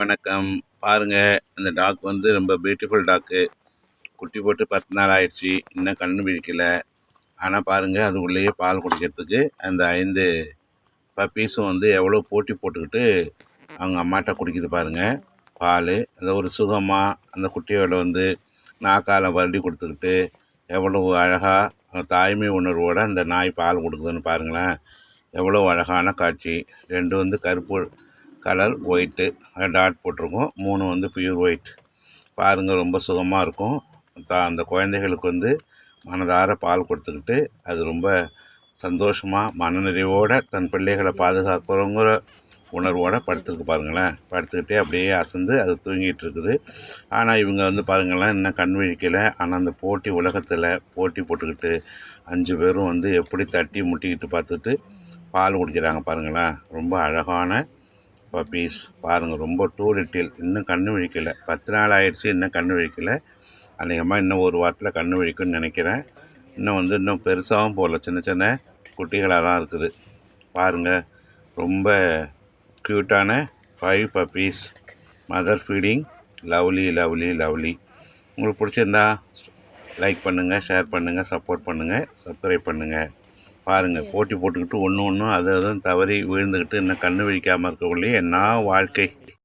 வணக்கம். பாருங்க இந்த டாக் வந்து ரொம்ப பியூட்டிஃபுல் டாக்கு குட்டி போட்டு பத்து நாள் ஆயிடுச்சு இன்னும் கண்ணு விழிக்கல. ஆனால் பாருங்கள் அது உள்ளேயே பால் குடிக்கிறதுக்கு அந்த ஐந்து பப்பீஸும் வந்து எவ்வளோ போட்டி போட்டுக்கிட்டு அவங்க அம்மாட்ட குடிக்குது பாருங்கள் பால் அந்த ஒரு சுகமாக அந்த குட்டியோட வந்து நாக்கால வருடி கொடுத்துக்கிட்டு எவ்வளோ அழகாக தாய்மை உணர்வோடு அந்த நாய் பால் கொடுக்குதுன்னு பாருங்களேன். எவ்வளோ அழகான காட்சி. ரெண்டு வந்து கருப்பு கலர் ஒயிட்டு டாட் போட்டிருக்கோம். மூணு வந்து பியூர் ஒயிட் பாருங்கள் ரொம்ப சுகமாக இருக்கும். தா அந்த குழந்தைகளுக்கு வந்து மனதார பால் கொடுத்துக்கிட்டு அது ரொம்ப சந்தோஷமாக மனநிறைவோடு தன் பிள்ளைகளை பாதுகாக்கிறோங்கிற உணர்வோடு படுத்துருக்கு பாருங்களேன். படுத்துக்கிட்டே அப்படியே அசந்து அது தூங்கிட்டு இருக்குது. ஆனால் இவங்க வந்து பாருங்களேன் இன்னும் கண் விழிக்கலை. ஆனால் அந்த போட்டி உலகத்தில் போட்டி போட்டுக்கிட்டு அஞ்சு பேரும் வந்து எப்படி தட்டி முட்டிக்கிட்டு பார்த்துட்டு பால் குடிக்கிறாங்க பாருங்களேன். ரொம்ப அழகான பப்பீஸ் பாருங்கள் ரொம்ப டூ லிட்டில் இன்னும் கண்ணு விழிக்கலை. பத்து நாள் ஆயிடுச்சு இன்னும் கண்ணு விழிக்கலை. அநேகமாக இன்னும் ஒரு வாரத்தில் கண்ணு விழிக்கும்னு நினைக்கிறேன். இன்னும் வந்து இன்னும் பெருசாகவும் போகல சின்ன சின்ன குட்டிகளாக தான் இருக்குது. பாருங்கள் ரொம்ப க்யூட்டான five puppies mother feeding lovely lovely lovely உங்களுக்கு பிடிச்சிருந்தா லைக் பண்ணுங்கள் ஷேர் பண்ணுங்கள் சப்போர்ட் பண்ணுங்கள் சப்ஸ்கிரைப் பண்ணுங்கள் பாருங்கள் போட்டி போட்டுக்கிட்டு ஒன்று ஒன்றும் அது அதுவும் தவறி விழுந்துக்கிட்டு இன்னும் கண்ணு விழிக்காமல் இருக்கக்குள்ளேயே என்ன வாழ்க்கை?